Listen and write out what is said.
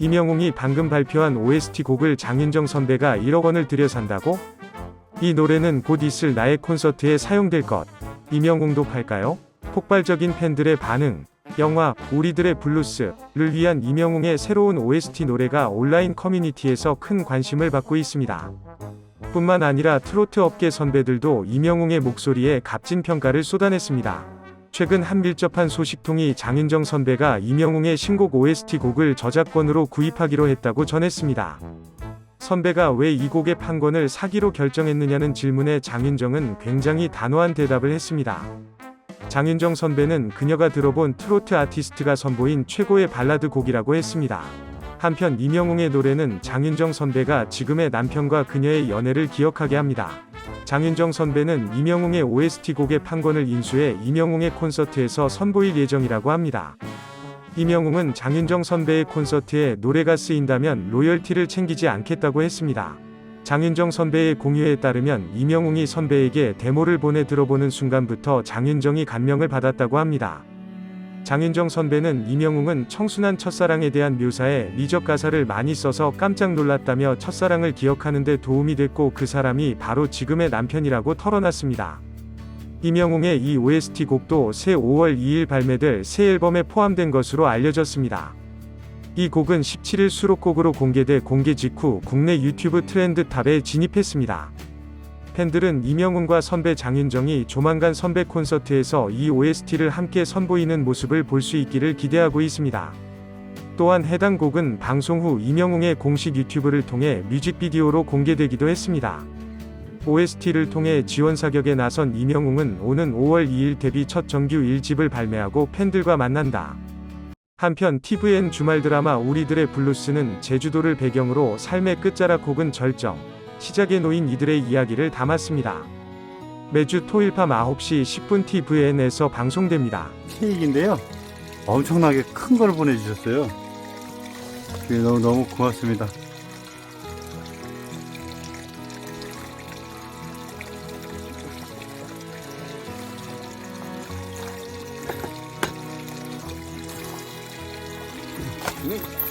임영웅이 방금 발표한 OST 곡을 장윤정 선배가 1억 원을 들여 산다고? 이 노래는 곧 있을 나의 콘서트에 사용될 것. 임영웅도 팔까요? 폭발적인 팬들의 반응. 영화 우리들의 블루스를 위한 임영웅의 새로운 OST 노래가 온라인 커뮤니티에서 큰 관심을 받고 있습니다. 뿐만 아니라 트로트 업계 선배들도 임영웅의 목소리에 값진 평가를 쏟아냈습니다. 최근 한 밀접한 소식통이 장윤정 선배가 임영웅의 신곡 OST 곡을 저작권으로 구입하기로 했다고 전했습니다. 선배가 왜 이 곡의 판권을 사기로 결정했느냐는 질문에 장윤정은 굉장히 단호한 대답을 했습니다. 장윤정 선배는 그녀가 들어본 트로트 아티스트가 선보인 최고의 발라드 곡이라고 했습니다. 한편 임영웅의 노래는 장윤정 선배가 지금의 남편과 그녀의 연애를 기억하게 합니다. 장윤정 선배는 임영웅의 OST 곡의 판권을 인수해 임영웅의 콘서트에서 선보일 예정이라고 합니다. 임영웅은 장윤정 선배의 콘서트에 노래가 쓰인다면 로열티를 챙기지 않겠다고 했습니다. 장윤정 선배의 공유에 따르면 임영웅이 선배에게 데모를 보내 들어보는 순간부터 장윤정이 감명을 받았다고 합니다. 장윤정 선배는 임영웅은 청순한 첫사랑에 대한 묘사에 미적 가사를 많이 써서 깜짝 놀랐다며 첫사랑을 기억하는 데 도움이 됐고 그 사람이 바로 지금의 남편이라고 털어놨습니다. 임영웅의 이 OST 곡도 새 5월 2일 발매될 새 앨범에 포함된 것으로 알려졌습니다. 이 곡은 17일 수록곡으로 공개돼 공개 직후 국내 유튜브 트렌드 탑에 진입했습니다. 팬들은 임영웅과 선배 장윤정이 조만간 선배 콘서트에서 이 OST를 함께 선보이는 모습을 볼 수 있기를 기대하고 있습니다. 또한 해당 곡은 방송 후 임영웅의 공식 유튜브를 통해 뮤직비디오로 공개되기도 했습니다. OST를 통해 지원 사격에 나선 임영웅은 오는 5월 2일 데뷔 첫 정규 1집을 발매하고 팬들과 만난다. 한편 TVN 주말 드라마 우리들의 블루스는 제주도를 배경으로 삶의 끝자락 혹은 절정, 시작에 놓인 이들의 이야기를 담았습니다. 매주 토일 밤 9시 10분 TVN에서 방송됩니다. 케이크인데요. 엄청나게 큰 걸 보내주셨어요. 그게 너무 너무 고맙습니다. 음.